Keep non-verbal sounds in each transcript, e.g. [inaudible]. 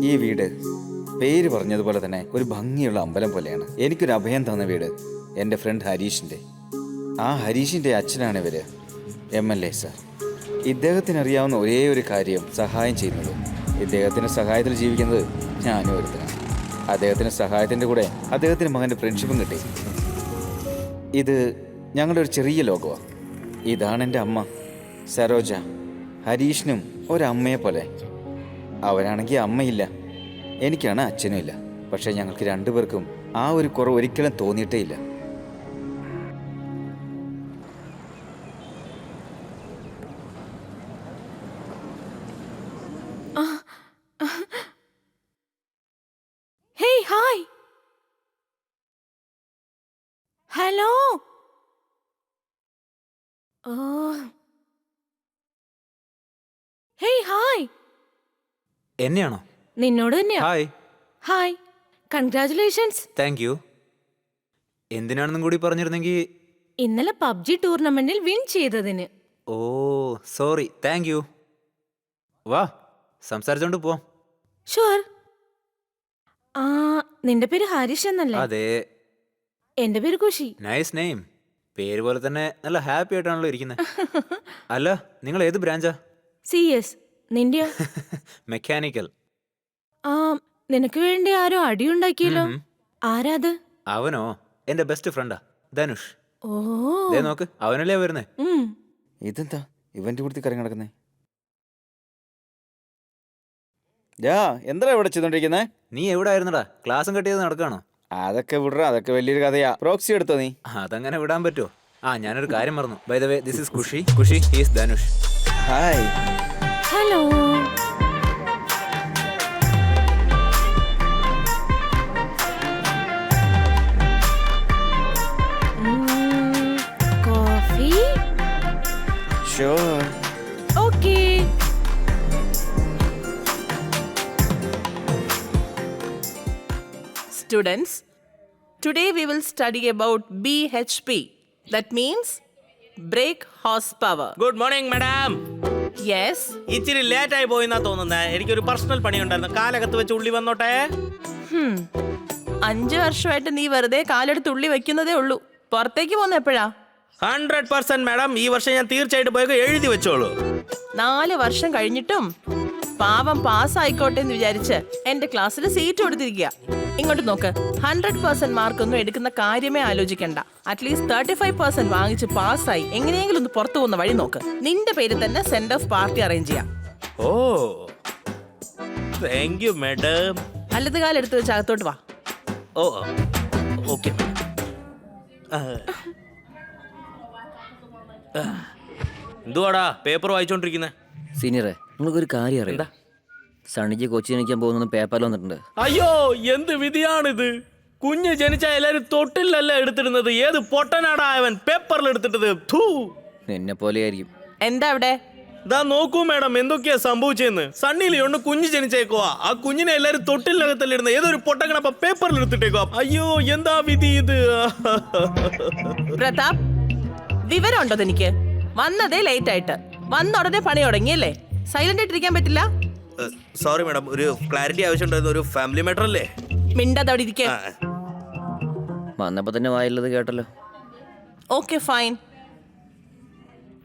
ഈ വീട് പേര് പറഞ്ഞതുപോലെ തന്നെ ഒരു ഭംഗിയുള്ള അമ്പലം പോലെയാണ്. എനിക്കൊരു അഭയം തന്ന വീട് എന്റെ ഫ്രണ്ട് ഹരീഷിന്റെ. ആ ഹരീഷിന്റെ അച്ഛനാണ് ഇവർ എം എൽ എ സാർ ഇദ്ദേഹത്തിന് അറിയാവുന്ന ഒരേ ഒരു കാര്യം സഹായം ചെയ്യുന്നത്. ഇദ്ദേഹത്തിന്റെ സഹായത്തിൽ ജീവിക്കുന്നത് ഞാനും ഒരുത്തനാണ്. അദ്ദേഹത്തിന്റെ സഹായത്തിന്റെ കൂടെ അദ്ദേഹത്തിന്റെ മകന്റെ ഫ്രണ്ട്ഷിപ്പും കിട്ടി. ഇത് ഞങ്ങളുടെ ഒരു ചെറിയ ലോകമാണ് ഇതാണ് എന്റെ അമ്മ. സരോജ. ഹരീഷിനും ഒരമ്മയെ പോലെ അവരാണെങ്കിൽ അമ്മയില്ല. എനിക്കാണ് അച്ഛനും ഇല്ല. പക്ഷേ ഞങ്ങൾക്ക് രണ്ടുപേർക്കും ആ ഒരു കുറവ് ഒരിക്കലും തോന്നിയിട്ടേ ഇല്ല. Hi hello. Oh hey hi. എന്നെയാണോ? നിന്നോട് തന്നെയാ. Hi. Hi. Congratulations. Thank you. എന്തിനാണെന്നും കൂടി പറഞ്ഞിരുന്നെങ്കിൽ ഇന്നലെ പബ്ജി ടൂർണമെന്റിൽ വിൻ ചെയ്തതിന്. Oh sorry. Thank you. വാ സംസാരിച്ചോണ്ട് പോ. ഷുവർ. ആ നിന്റെ പേര് ഹരീഷ് എന്നല്ലേ? അതെ. എന്റെ പേര് കുഷി നൈസ് നെയിം. പേര് പോലെ തന്നെ നല്ല ഹാപ്പി ആയിട്ടാണല്ലോ ഇരിക്കുന്നത് [laughs] അല്ല നിങ്ങൾ ഏത് ബ്രാഞ്ചാ? C S. നിന്റെയോ? [laughs] മെക്കാനിക്കൽ ആ നിനക്ക് വേണ്ടി ആരോ അടിയുണ്ടാക്കിയല്ലോ. ആരാത്? അവനോ? എന്റെ ബെസ്റ്റ് ഫ്രണ്ടാ ധനുഷ്. ഓ. ദേ നോക്ക് അവനല്ലേ വരുന്നേ? ഉം. ഇതെന്താ? ഇവന്റെ കൂടുതൽ കറങ്ങി നടക്കുന്നേ. യാ എന്താ ഇവിടെ ചെയ്തോണ്ടിരിക്കുന്നേ? നീ എവിടെ ആയിരുന്നടാ? ക്ലാസ്സും കെട്ടിയത് നടക്കാണോ? അതൊക്കെ വിടറ അതൊക്കെ വലിയൊരു കഥയാ. പ്രോക്സി എടുത്തോ നീ? അതങ്ങനെ വിടാൻ പറ്റുമോ ആ ഞാനൊരു കാര്യം മറന്നു. By the way this is Khushi Khushi is Dhanush hi Hello. Hmm, coffee? Sure. Okay. Students, today we will study about BHP. That means brake horsepower. Good morning, madam. Yes, ഇച്ചിരി ലേറ്റ് ആയി പോയിന്നാ തോന്നുന്നത് എനിക്കൊരു personal പണിയുണ്ടായിരുന്നു. കാലകത്ത് വെച്ച് ഉള്ളി വന്നോട്ടെ? അഞ്ച് വർഷമായിട്ട് നീ വെറുതെ കാലെടുത്ത് ഉള്ളി വെക്കുന്നതേ ഉള്ളൂ. പുറത്തേക്ക് പോകുന്ന എപ്പോഴാ? ഹൺഡ്രഡ് പെർസെന്റ് മാഡം ഈ വർഷം ഞാൻ തീർച്ചയായിട്ടും പോയി എഴുതി വെച്ചോളൂ. നാല് വർഷം കഴിഞ്ഞിട്ടും പാവം പാസ്സായിക്കോട്ടെ എന്ന് വിചാരിച്ച് എന്റെ ക്ലാസ്സിൽ സീറ്റ് കൊടുത്തിരിക്കുക. ഇങ്ങോട്ട് നോക്ക്. ഹൺഡ്രഡ് പെർസെന്റ് മാർക്കൊന്നും എടുക്കുന്ന കാര്യമേ ആലോചിക്കണ്ട. At least thirty five percent വാങ്ങിച്ച് പാസ്സായി എങ്ങനെയെങ്കിലും ഒന്ന് പുറത്തു പോകുന്ന വഴി നോക്ക്. നിന്റെ പേര് തന്നെ സെൻഡ് ഓഫ് പാർട്ടി അറേഞ്ച് ചെയ്യാം. ഓ. താങ്ക് യു മാഡം വലത് കാലെടുത്ത് വെച്ച് അകത്തോട്ട് വാ. ഓ ഓക്കെ എന്തുവാടാ? പേപ്പർ വായിച്ചോണ്ടിരിക്കുന്നേ? സീനിയറെ നിങ്ങൾക്കൊരു കാര്യം അറിയാം? സണിജി കൊച്ചി ജനിക്കാൻ പോകുന്ന പേപ്പറിൽ വന്നിട്ടുണ്ട്. അയ്യോ എന്ത് വിധിയാണിത്? കുഞ്ഞ് ജനിച്ച എല്ലാരും തൊട്ടിലല്ല എടുത്തിരുന്നത് ഏത് പൊട്ടനാടായവൻ പേപ്പറിൽ എടുത്തിട്ടത്? എന്നെ നിന്നെ പോലെയായിരിക്കും എന്താ അവിടെ? ഇതാ നോക്കൂ മാഡം എന്തൊക്കെയാ സംഭവിച്ചെന്ന് സണ്ണിയിൽ ഒന്ന് കുഞ്ഞ് ജനിച്ചേക്കുവാ. ആ കുഞ്ഞിനെ എല്ലാരും തൊട്ടിലിനകത്തല്ലേ ഇടുന്നത്. ഏതൊരു പൊട്ടക്കണപ്പ പേപ്പറിൽ എടുത്തിട്ടേക്കുവാ. അയ്യോ എന്താ വിധി ഇത്? പ്രതാപ് വിവരമുണ്ടോ തനിക്ക് വന്നതേ ലേറ്റ് ആയിട്ട്. വന്ന ഉടനെ പണി തുടങ്ങിയല്ലേ? സൈലന്റ് ആയിട്ടിരിക്കാൻ പറ്റില്ല സോറി മാഡം ഒരു ക്ലാരിറ്റി ആവശ്യമുണ്ടായിരുന്നു ഒരു ഫാമിലി മാറ്റർ അല്ലേ? മിണ്ടാതെ അവിടെ ഇരിക്കെ. വന്നപ്പോ തന്നെ വായുള്ളത് കേട്ടല്ലോ. Okay, fine.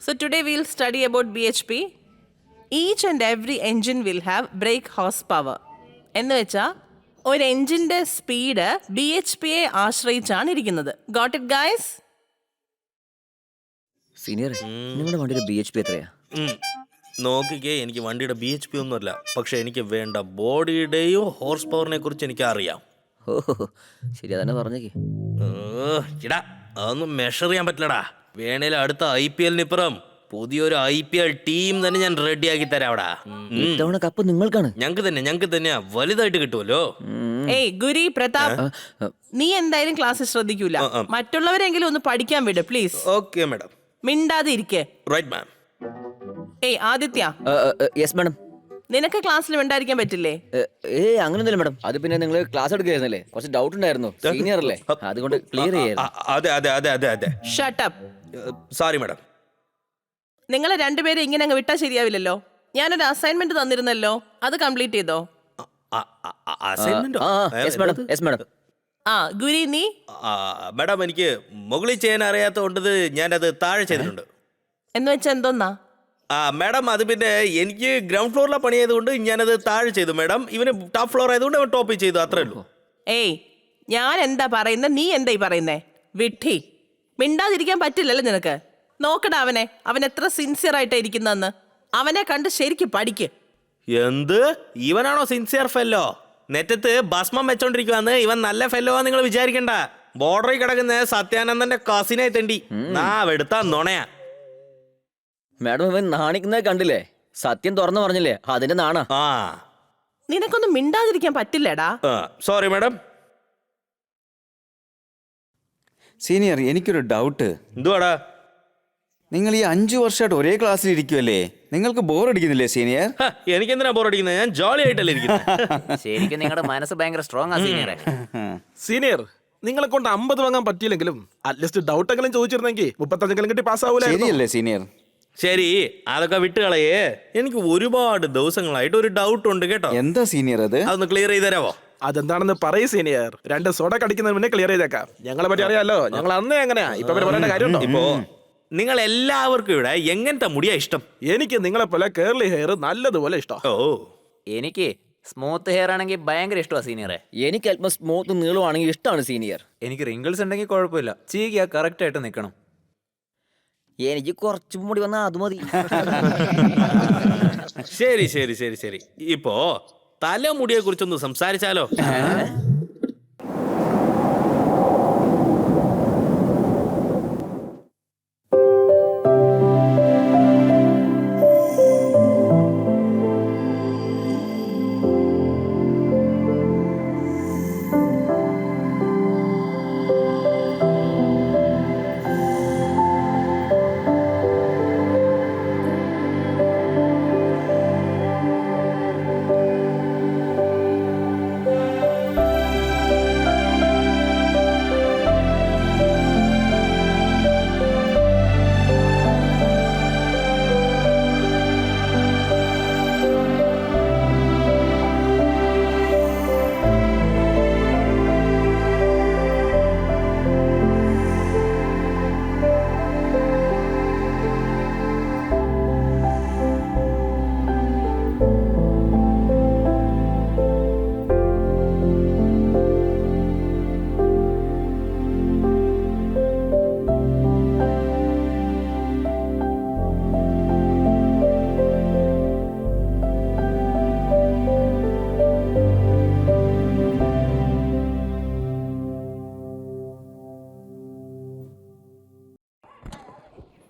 So today we'll study about BHP. Each and every engine will have brake horsepower. എന്ന് വെച്ചാൽ ഒരു എഞ്ചിന്റെ സ്പീഡ് ബി എച്ച് പിയെ ആശ്രയിച്ചാണ് ഇരിക്കുന്നത്. ഗോട്ട് ഇറ്റ് ഗൈസ് സീനിയർ നിങ്ങളുടെ വണ്ടിയുടെ ബി എച്ച് പി എത്രയാ. നോക്കിക്കേ എനിക്ക് വണ്ടിയുടെ ബി എച്ച് പി ഒന്നുമല്ല. പക്ഷെ എനിക്ക് വേണ്ട ബോഡിയുടെയും ഹോഴ്സ് പവറിനെ കുറിച്ച് എനിക്ക് അറിയാം ഓ ശരി അതന്നെ പറഞ്ഞേക്ക്. ഇടാ അതൊന്നും മെഷർ ചെയ്യാൻ പറ്റില്ലടാ. വേണേൽ അടുത്ത ഐ പി എല്ലിന് ഇപ്പുറം പുതിയൊരു ഐ പി എൽ ടീം തന്നെ ഞാൻ റെഡിയാക്കി തരാം അവിടെ ഇത്തവണ കപ്പ് നിങ്ങൾക്കാണ്. ഞങ്ങക്ക് തന്നെ ഞങ്ങക്ക് തന്നെയാ. വലുതായിട്ട് കിട്ടുമല്ലോ ഏയ് ഗുരി പ്രതാപ് നീ എന്തായാലും ക്ലാസ് ശ്രദ്ധിക്കൂല. മറ്റുള്ളവരെങ്കിലും ഒന്ന് പഠിക്കാൻ വിട് പ്ലീസ് ഓക്കെ മാഡം മിണ്ടാതെ ഇരിക്കേ റൈറ്റ് മാം ഏയ് ആദിത്യ. Yes madam. നിനക്ക് ക്ലാസ്സിൽ ഉണ്ടായിരിക്കാൻ പറ്റില്ലേ? ഏ അങ്ങനൊന്നുമില്ല മാഡം. അത് പിന്നെ നിങ്ങൾ ക്ലാസ് എടുക്കുകയായിരുന്നല്ലേ? കുറച്ച് ഡൗട്ട് ഉണ്ടായിരുന്നു. സീനിയർ അല്ലേ? അതുകൊണ്ട് ക്ലിയർ ചെയ്യാം അതെ അതെ അതെ അതെ അതെ. Shut up sorry madam. നിങ്ങളെ രണ്ടുപേരെ ഇങ്ങനെ അങ്ങ് വിട്ടാൽ ശരിയാവില്ലല്ലോ? ഞാനൊരു അസൈൻമെന്റ് തന്നിരുന്നല്ലോ. അത് കംപ്ലീറ്റ് ചെയ്തോ? അസൈൻമെന്റോ ആ മാഡം യെസ് മാഡം. ആ ഗുരി നീ? മാഡം എനിക്ക് മുകളിൽ ചെയ്യാൻ അറിയാത്തതുകൊണ്ട് ഞാനത് താഴെ ചെയ്തിട്ടുണ്ട്. എന്ന് വെച്ചാ എന്തോന്നാ? ആ മാഡം അത് പിന്നെ എനിക്ക് ഗ്രൗണ്ട് ഫ്ലോറിലെ പണി ആയതുകൊണ്ട് ഞാനത് താഴെ ചെയ്തു മാഡം. ഇവന് ടോപ്പ് ഫ്ലോർ ആയതുകൊണ്ട് അവൻ ടോപ്പിൽ ചെയ്തു അത്രേ ഉള്ളൂ. ഏയ് ഞാൻ എന്താ പറയുന്നത് നീ എന്താ ഈ പറയുന്നേ? വിട്ടി. മിണ്ടാതിരിക്കാൻ പറ്റില്ലല്ലോ നിനക്ക്? നോക്കടാ അവനെ. അവൻ എത്ര സിൻസിയർ ആയിട്ടാ ഇരിക്കുന്നെന്ന് അവനെ കണ്ട് ശരിക്കും പഠിക്ക്. എന്ത്? ഇവനാണോ സിൻസിയർ ഫെല്ലോ നെറ്റത്ത് ഭസ്മം വെച്ചോണ്ടിരിക്കുവാന്ന്. ഇവൻ നല്ല ഫെല്ലോ നിങ്ങൾ വിചാരിക്കണ്ട. ബോർഡറിൽ കിടക്കുന്ന സത്യാനന്ദന്റെ കസിനായി തണ്ടി. നാ എടുത്താ നുണയാ. മാഡം ഇവൻ നാണിക്കുന്നത് കണ്ടില്ലേ? സത്യം തുറന്നു പറഞ്ഞില്ലേ? അതിന്റെ നാണ. ആ. നിനക്കൊന്നും മിണ്ടാതിരിക്കാൻ പറ്റില്ലടാ? Sorry madam. സീനിയർ എനിക്കൊരു ഡൗട്ട് എന്തുവാടാ? നിങ്ങൾ ഈ അഞ്ചു വർഷമായിട്ട് ഒരേ ക്ലാസ്സിൽ ഇരിക്കുമല്ലേ നിങ്ങൾക്ക് ബോർ അടിക്കുന്നില്ലേ സീനിയർ? ഹ, എനിക്കെന്തിനാ ബോറടിക്കുന്നത് ഞാൻ ജോളി ആയിട്ടല്ലേ ഇരിക്കുന്നത് [laughs] ശരിക്കും നിങ്ങളുടെ മനസ്സ് ഭയങ്കര സ്ട്രോങ് ആ സീനിയർ സീനിയർ നിങ്ങളെ കൊണ്ട് അമ്പത് വാങ്ങാൻ പറ്റിയില്ലെങ്കിലും അറ്റ്ലീസ്റ്റ് ഡൗട്ട് എങ്കിലും ചോദിച്ചിരുന്നെങ്കിൽ മുപ്പത്തഞ്ചെങ്കിലും കിട്ടി പാസ്സാവൂലേ ശരിയല്ലേ സീനിയർ? ശരി അതൊക്കെ വിട്ടുകളയേ എനിക്ക് ഒരുപാട് ദിവസങ്ങളായിട്ട് ഒരു ഡൗട്ട് ഉണ്ട് കേട്ടോ. എന്താ സീനിയർ അത്? അതൊന്ന് ക്ലിയർ ചെയ്ത് തരാമോ അതെന്താണെന്ന് പറയ് സീനിയർ രണ്ട് സോഡ കടിക്കുന്നതിന് മുന്നേ ക്ലിയർ ചെയ്തേക്കാം. ഞങ്ങളെ പറ്റി അറിയാലോ? ഞങ്ങൾ അന്നേ എങ്ങനെയാ? ഇപ്പൊ അവർ പറയേണ്ട കാര്യമുണ്ടോ? ഇപ്പോ നിങ്ങൾ എല്ലാവർക്കും ഇവിടെ എങ്ങനത്തെ മുടിയാ ഇഷ്ടം? എനിക്ക് നിങ്ങളെ പോലെ കേർലി ഹെയർ നല്ലതുപോലെ ഇഷ്ടം ഓ. എനിക്ക് സ്മൂത്ത് ഹെയർ ആണെങ്കിൽ ഭയങ്കര ഇഷ്ടമാണ് സീനിയറെ എനിക്ക് അല്പം സ്മൂത്ത് നീളമാണെങ്കിൽ ഇഷ്ടമാണ് സീനിയർ എനിക്ക് റിങ്കിൾസ് ഉണ്ടെങ്കിൽ കുഴപ്പമില്ല. ചീകിയ കറക്റ്റ് ആയിട്ട് നിൽക്കണം എനിക്ക് കുറച്ചും കൂടി വന്നാൽ അത് മതി. ശരി ശരി ശരി ശരി. ഇപ്പോ തലമുടിയെ കുറിച്ചൊന്ന് സംസാരിച്ചാലോ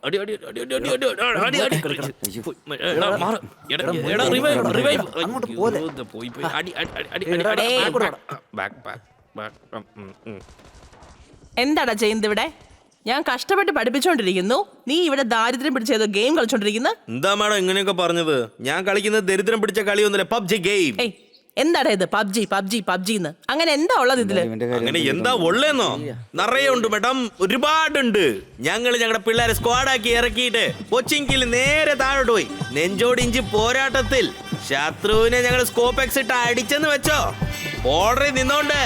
അടി, അടി, അടി, അടി, അടി, അടി, അടി, അടി, അടി. എടാ, മാറ്. എടാ, എടാ, revive, revive. അയ്യോ, ഇത് പോയി, പോയി. അടി, അടി, അടി, അടി, അടി, അടി. ഏയ്. Back, back, back. ഉം, ഉം, ഉം. എന്താടാ ചെയ്യുന്നത് ഇവിടെ ഞാൻ കഷ്ടപ്പെട്ട് പഠിപ്പിച്ചോണ്ടിരിക്കുന്നു നീ ഇവിടെ ദാരിദ്ര്യം പിടിച്ച ഏതോ ഗെയിം കളിച്ചോണ്ടിരിക്കുന്നു എന്താ മാഡം ഇങ്ങനെയൊക്കെ പറഞ്ഞത് ഞാൻ കളിക്കുന്നത് ദരിദ്രം പിടിച്ച കളിയൊന്നുമില്ല പബ്ജി ഗെയിം എന്താടാ ഇത്? പബ്ജി പബ്ജി പബ്ജി എന്ന് അങ്ങനെ എന്താ ഉള്ളത് ഇതിൽ? അങ്ങനെ എന്താ ഉള്ളേന്നോ? നിറയെ ഉണ്ട് മേഡം. ഒരുപാടുണ്ട്. ഞങ്ങൾ ഞങ്ങളുടെ പിള്ളേരെ സ്ക്വാഡാക്കി ഇറക്കിയിട്ട് കൊച്ചിങ്കിൽ നേരെ താഴോട്ട് പോയി. നെഞ്ചോടിഞ്ച് പോരാട്ടത്തിൽ. ശത്രുവിനെ ഞങ്ങൾ സ്കോപ്പ് എക്സ് ഇട്ട് അടിച്ചെന്ന് വെച്ചോ. ഓർഡറിൽ നിന്നോണ്ട്.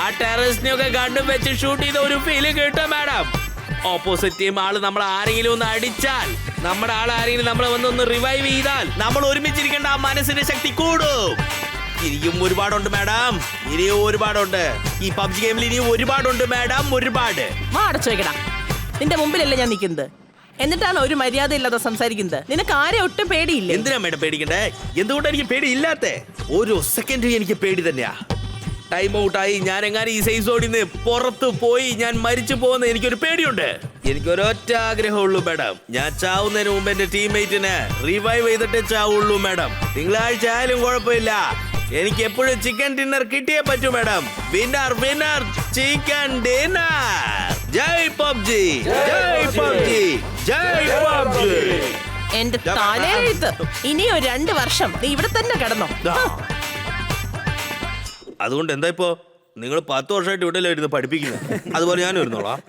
ആ ടെററിസ്റ്റിനെയൊക്കെ കണ്ടും വെച്ച് ഷൂട്ട് ചെയ്ത ഒരു ഫീൽ കിട്ടും മാഡം. ഓപ്പോസിറ്റ് ടീം ആൾ നമ്മൾ ആരെങ്കിലും ഒന്ന് അടിച്ചാൽ നമ്മുടെ ആൾ ആരെങ്കിലും നമ്മളെ വന്നൊന്ന് റിവൈവ് ചെയ്താൽ നമ്മൾ ഒരുമിച്ചിരിക്കേണ്ട ആ മനസ്സിന്റെ ശക്തി കൂടും. ഇനിയും ഒരുപാടുണ്ട് മാഡം. ഇനിയും ഒരുപാടുണ്ട്. ഈ പബ്ജി ഗെയിമിൽ ഇനിയും ഒരുപാടുണ്ട് മാഡം. ഒരുപാട്. വാ അടച്ചു വെക്കടാ. നിന്റെ മുമ്പിലല്ലേ ഞാൻ നിൽക്കുന്നത്. എന്നിട്ടാണ് ഒരു മര്യാദ ഇല്ലാതെ സംസാരിക്കുന്നത്. നിനക്ക് ആരെ ഒട്ടും പേടിയില്ല? എന്തിനാ മേഡം പേടിക്കണ്ടേ? എന്തുകൊണ്ട് എനിക്ക് പേടി ഒരു ഓരോ സെക്കൻഡും എനിക്ക് പേടി തന്നെയാ. ടൈം ഔട്ടായി ഞാൻ എങ്ങാനും ഈ സൈസ് ഓടിന്ന് പുറത്ത് പോയി ഞാൻ മരിച്ചു പോകുന്ന എനിക്കൊരു പേടിയുണ്ട്. എനിക്ക് ഒരൊറ്റ ആഗ്രഹമുള്ളൂ മാഡം. ഞാൻ ചാവുന്നതിന് മുമ്പ് എന്റെ ടീംമേറ്റിനെ റിവൈവ് ചെയ്തിട്ടേ ചാവുള്ളൂ മാഡം. തിങ്കളാഴ്ച ആയാലും കുഴപ്പമില്ല. എനിക്ക് എപ്പോഴും ചിക്കൻ ഡിന്നർ കിട്ടിയേ പറ്റൂ madam winner winner chicken dinner ജയ് പബ്ജി ജയ് പബ്ജി ജയ് പബ്ജി. എന്റെ തലയെഴുത്ത് ഇനിയോ രണ്ട് വർഷം നീ ഇവിടെ തന്നെ കിടന്നോ. അതുകൊണ്ട് എന്താ ഇപ്പോ? നിങ്ങൾ പത്ത് വർഷമായിട്ട് ഇവിടെ ഇരുന്ന് പഠിപ്പിക്കുന്നത്? അതുപോലെ ഞാൻ ഇരുന്നോളാം.